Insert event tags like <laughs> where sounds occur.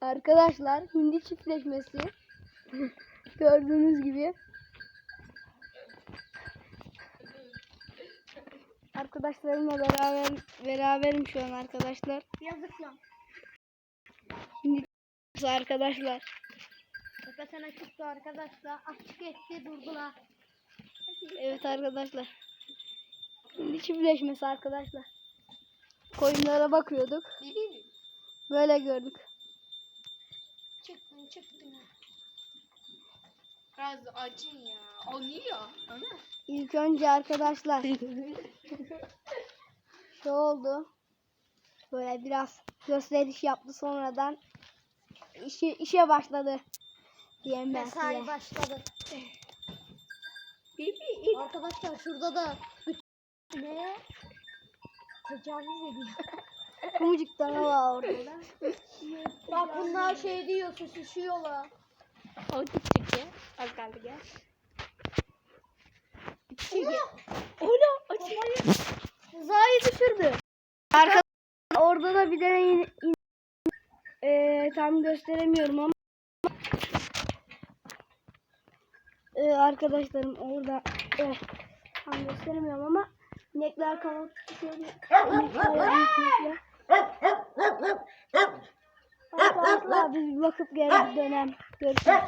Arkadaşlar hindi çiftleşmesi. <laughs> Gördüğünüz gibi. Arkadaşlarımla beraber beraberim şu an arkadaşlar. Yazık lan. Hindi arkadaşlar. Sana çıktı arkadaşlar. Açık etti durdular. Evet arkadaşlar. Hindi çiftleşmesi arkadaşlar. Koyunlara bakıyorduk. Böyle gördük. Çıktın çıktın. Biraz acın ya. O niye ya? Ana. İlk önce arkadaşlar <laughs> şu oldu. Böyle biraz gösteriş yaptı sonradan işe, işe başladı. Diyeyim ben Mesai size. başladı. Bibi. Arkadaşlar şurada da ne? Tecavüz ediyor. Kumcuk tane var orada da. Bak bunlar şey diyor susuşuyorlar. O ya. Az kaldı gel. Ola acı. Zayı düşürdü. Arkadaşlar orada da bir tane in, in- Eee, tam gösteremiyorum ama Eee, arkadaşlarım orada eh, tam gösteremiyorum ama inekler kanat şöyle inekler büyük inekler. Arkadaşlar biz bir bakıp geri dönem görüşürüz.